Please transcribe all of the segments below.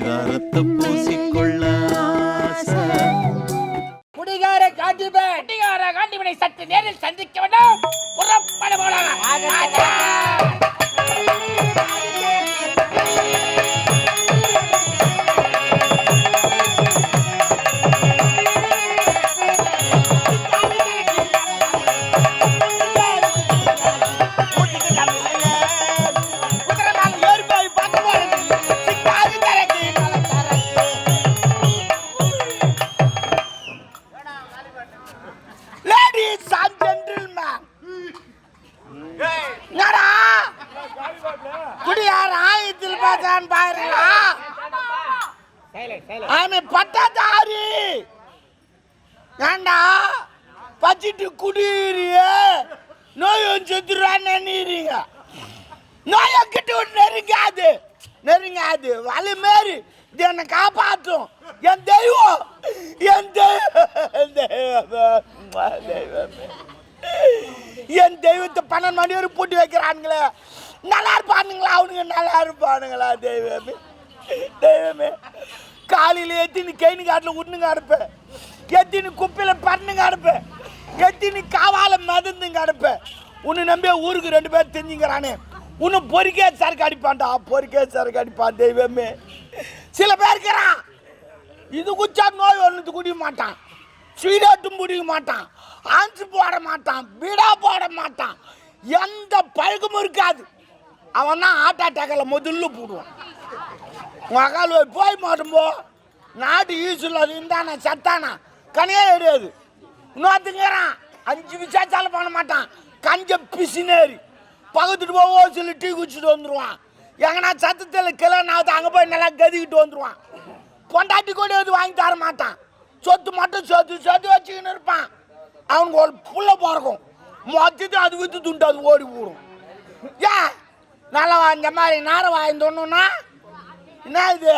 பரிதாரத்தை பூசிக்கொள்ள ஆசை. குடிகார காண்டிபன் குடிகார காண்டிவனை சற்று நேரில் சந்திக்க வேண்டும். புறப்பட போலாம் ஆயத்தில் பாருங்களா ஆமே பட்டதாரி. ஏண்டா? பச்சிட்டு குடியிறிய? நோய் வந்து செத்துருவான்னு நினைக்கிறீங்க நோயை கிட்ட நெருங்காது. நெருங்காது. வலி மாரி இது என்னை காப்பாற்றும். என் தெய்வம். என் தெய்வம். என் தெய்வத்தை பன்னெண்டு மணி வரை பூட்டி வைக்கிறானுங்களே. நல்லா இருப்பானுங்களா அவனுங்க நல்லா இருப்பானுங்களா தெய்வமே. தெய்வமே. காலையில் எத்தினி கைனு காட்டில் உண்ணுங்க அனுப்பேன் எத்தினி குப்பையில் பண்ணுங்க அனுப்பேன் எத்தினி காவால மதந்துங்க அனுப்பேன் உன்னை நம்பி ஊருக்கு ரெண்டு பேர் தெரிஞ்சுங்கிறானே. உன்னை பொறிக்கே சரக்கு அடிப்பான்டா. பொறிக்கே சரக்கு அடிப்பான் தெய்வமே. சில பேர் இருக்கிறான் இது குச்சா நோய் ஒன்று குடிக்க மாட்டான். சீராட்டும் குடிக்க மாட்டான். ஆஞ்சு போட மாட்டான். பீடா போட மாட்டான். எந்த பழக்கமும் இருக்காது. அவன் தான் ஹார்ட் அட்டாக்கில் முதல்ல போடுவான். மகால் போய் மாட்டும்போ. நாட்டு நாட்டு ஈசுல இருந்தானா சத்தானா? கனியே எரியாது இன்னொருத்துங்கிறான் அஞ்சு விசாச்சாலும் பண்ண மாட்டான். கஞ்ச பிசினேரி பகுத்துட்டு போவோ சொல்லி டீ குடிச்சிட்டு வந்துடுவான் எங்கன்னா சத்தத்தில் கிலோ நாவது அங்கே போய் நல்லா கதிக்கிட்டு வந்துடுவான் பொண்டாட்டி கூட எதுவும் வாங்கி தர மாட்டான். சொத்து மட்டும் சொத்து சொத்து வச்சுக்கின்னு இருப்பான். அவனுக்கு ஒரு புள்ள பிறக்கும். மொத்தத்தை அது வித்து துண்டு அது ஓடி போடும். ஏன்? நல்லா இந்த மாதிரி நேரம் வாய்ந்தோன்னா என்ன இது?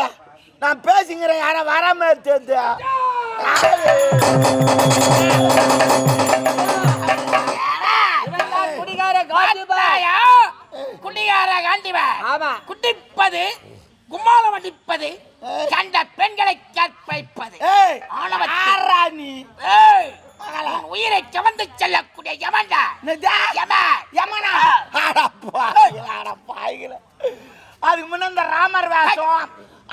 நான் பேசுங்கிறேன் யாரை வராம தெரியுது குடிகார காண்டிவன் ஆமா. குடிப்பது கும்மாளம் அடிப்பது கண்ட பெண்களை கற்பழிப்பது. ஆறா நீ? ஏய், உயிரை கவர்ந்து செல்லக்கூடிய யமன்டா? யமன். அதுக்கு முன்ன இந்த ராமர் வேஷம்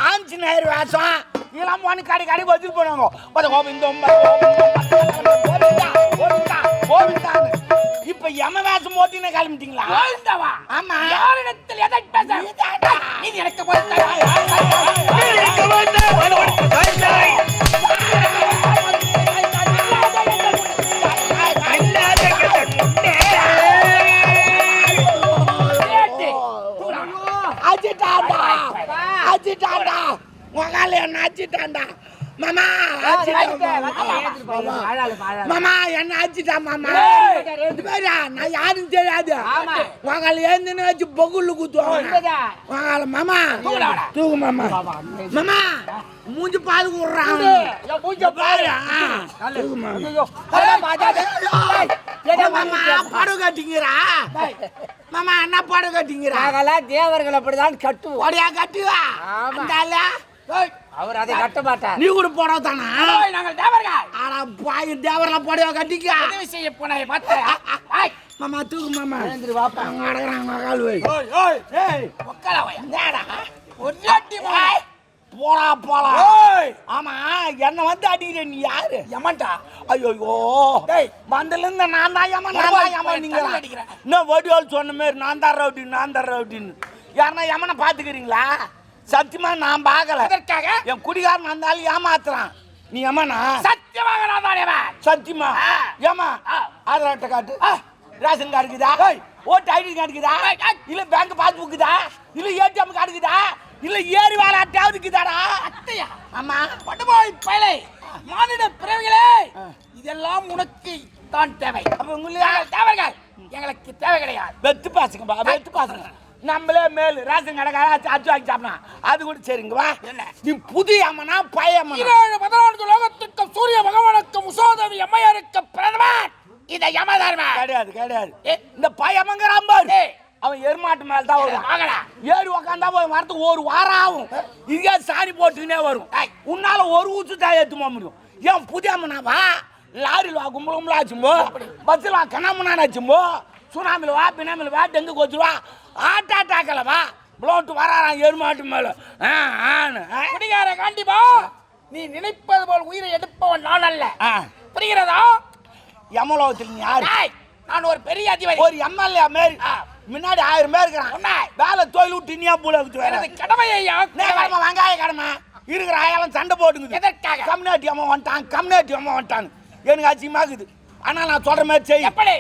ஆஞ்சநேயர் வேஷம் இதெல்லாம் போன கடி கடி வச்சுட்டு போனாங்க. பத கோவிந்தம் இப்ப யம வேஷம் போட்டின்னு கிளம்பிட்டீங்களா? ஆமா. யாரிடத்தில் எதை பேச. நீ எனக்கு அஜிட்டாண்டா உங்கால என்ன அஜிட்டாண்டா மாமா மாமா. என்ன அஜிட்டா மாமா? பாரு, நான் யாரும் தெரியாது. ஆமா. உங்கால ஏந்துன்னு வச்சு குத்துவாங்க. உங்கால மாமா. தூக்கு மாமா. மாமா மூஞ்சி பால் விடுறான் பாரு. தூக்கு மாமா. படம் கட்டிங்கிறா மாமா என்ன படம் கட்டிங்கிறா நாங்கெல்லாம் தேவர்கள் அப்படிதான் கட்டுவோம். ஒடியா கட்டுவா? ஆமா. அவர் அதை கட்ட மாட்டார். நீ கூட போட தானா? நாங்கள் தேவர்கள். ஆனா பாய் தேவரல போடியா கட்டிக்க. உதவி செய்ய போன பார்த்த மாமா தூக்கு மாமா. எழுந்திரு வாப்பா. அவங்க அடக்குறாங்க மகால் வை. என்னடா? ஒல்லாட்டி ஏய், போடா போடா. ஆமா என்ன வந்து அடிக்கிற நீ யாரு? யமன்டா. ஐயோ டேய். வந்தல இருந்து நான் தான் யமன் நான் தான் யமன் நீங்க. அடிக்கிறேன். இன்னும் வடிவால் சொன்ன மாதிரி நான் தான் ரவுடி நான் தான் ரவுடின்னு. யாருன்னா யமனை பாத்துக்கிறீங்களா சத்தியமா நான் பார்க்கல. அதற்காக என் குடிகாரன் இருந்தாலும் ஏமாத்துறான். நீ யமனா சத்தியமாக நான் தான். சத்தியமா. ஏமா. ஆதார் அட்டை காட்டு. ரேஷன் கார்டு இருக்குதா? ஓட்டு ஐடி கார்டு இருக்குதா? இல்ல பேங்க் பாஸ்புக் இருக்குதா? இல்ல ஏடிஎம் கார்டு இருக்குதா? இல்ல ஏரி வாழ அட்டையாவது இருக்குதாடா? அத்தையா ஆமா. படுபாய் பயலை. மானிட பிறவிகளே. இதெல்லாம் உனக்கு தான் தேவை. அப்ப உங்களுக்கு தேவர்கள் எங்களுக்கு தேவை கிடையாது. வெத்து பாசுங்கப்பா வெத்து பாசுங்க. நம்மளே மேல் ரேஷன் கடைக்கார அச்சு வாங்கி சாப்பிடலாம். அது கூட சரிங்க வா. என்ன? நீ புது அம்மனா பழைய அம்மனா? பதினான்கு லோகத்துக்கும் சூரிய பகவானுக்கும் உசோதவி அம்மையாருக்கு பிரதமர். இத யமதர்ம கிடையாது கிடையாது. இந்த பயமங்கிறான் பாரு ஏய். அவன் எருமாட்டு மேல தான் வரும் ஏறி உக்காந்தா போய் வரத்துக்கு ஒரு வாரம் ஆகும். இதே சாணி போட்டுக்கினே வரும். உன்னால ஒரு ஊத்து தான் போக முடியும். ஏன் புதிய வா? லாரியில் வா கும்பல கும்பலா ஆச்சும்போ பஸ்ஸில் வா கண்ணாமண்ணா ஆச்சும்போ. சுனாமியில் வா பினாமில் வா டெங்கு கோச்சு வா ஆட்டா டாக்கல வா. புளோட்டு வராராம் எருமாட்டு மேல. குடிகார காண்டிபா நீ நினைப்பது போல் உயிரை எடுப்பவன் நான் அல்ல. புரிகிறதா? யமலோகத்தில் நீ யாரு? நான் ஒரு பெரிய அதிபதி. ஒரு எம்எல்ஏ மாரி. முன்னாடி ஆயிரம் பேர் இருக்கிறான். வேலை தொழில் விட்டு நீயா பூல எனது கடமையை கடமை. வெங்காய கடமை. இருக்கிற ஆயாலும் சண்டை போட்டுங்குது எதற்காக? கம்யூனிட்டி அம்மா வந்துட்டான் கம்யூனிட்டி அம்மா வந்துட்டான். எனக்கு அச்சியமாக்குது ஆனா நான் சொல்ற மாதிரி செய். எப்படி?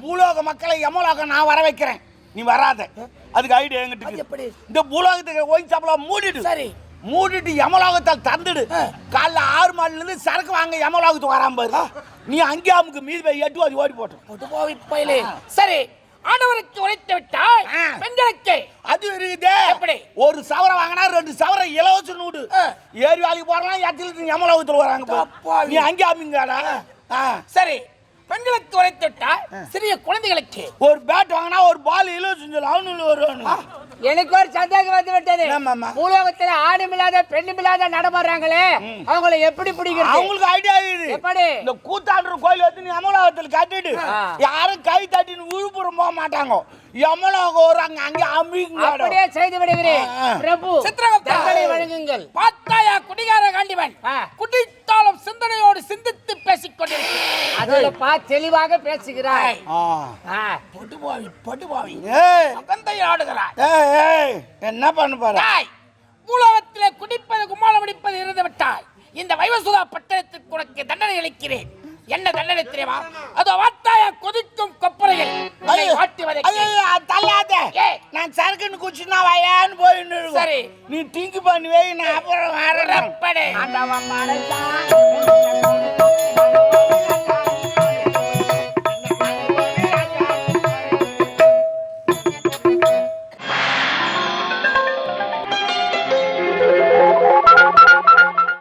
பூலோக மக்களை எமலோகம் நான் வர வைக்கிறேன். நீ வராத. அதுக்கு ஐடியா எங்கிட்ட அது. இந்த பூலோகத்துக்கு ஒயின் சாப்பிட மூடிடு. சரி. மூடிட்டு யமலோகத்தால் தந்துடு. காலைல ஆறு மணில இருந்து சரக்கு வாங்க யமலோகத்துக்கு வராம பாரு. நீ அங்கே அமுக்கு மீது போய் எட்டு வாதி ஓடி பயிலே. சரி. ஆடவருக்கு உழைத்து விட்டாய். ஆ. பெண்களுக்கு. அது இருக்குதே. எப்படி? ஒரு சவரம் வாங்கினா ரெண்டு சவரம் இலவச நூடு. ஏரி வேலைக்கு போறலாம் இடத்துல யமலோகத்துல வராங்க. நீ அங்கே அமிங்கடா சரி. பெண்களுக்கு உழைத்து விட்டாய் சிறிய குழந்தைகளுக்கு. ஒரு பேட் வாங்கினா ஒரு பால் இலவசம் அவனு வருவானு எனக்கு ஒரு சந்தேகம் வந்து விட்டது? பூலோகத்துல ஆணும் இல்லாத பெண்ணும் இல்லாத நடமாடுறாங்களே அவங்கள எப்படி பிடிக்கிறது? அவங்களுக்கு ஐடியா இருக்குது. எப்படி? இந்த கூத்தாடுற கோயில் வந்து நீ யமலோகத்தில் கட்டிடு ஆ. யாரும் கை தட்டின்னு விழுப்புரம் போக மாட்டாங்க. யமலோகம் வராங்க அங்கே அமிங்க அப்படியே செய்து விடுகிறேன். பிரபு சித்திரகுப்தா. வழங்குங்கள். பார்த்தாயா குடிகார காண்டிவன். குடித்தாலும் சிந்தனையோடு சிந்தித்து பேசிக் கொண்டிருக்கிறாய் அதோட பா தெளிவாக பேசுகிறாய். படுபாவி படுபாவி. அகந்தை ஆடுகிறாய் என்ன பண்ண போற? தாய் பூலோகத்திலே குடிப்பது கும்மாளம் அடிப்பது இருந்து விட்டாய் இந்த வைவசுதா பட்டணத்திற்கு உனக்கு தண்டனை அளிக்கிறேன். என்ன தண்டனை தெரியுமா? அதோ வாத்தாயா கொதிக்கும் கொப்பரையில். அது தள்ளாத. நான் சரக்குன்னு குச்சினா வயான்னு போயின்னு. சரி. நீ டிங்கு பண்ணி வை நான் அப்புறம் புறப்படு. ஆண்டவன் மனசான்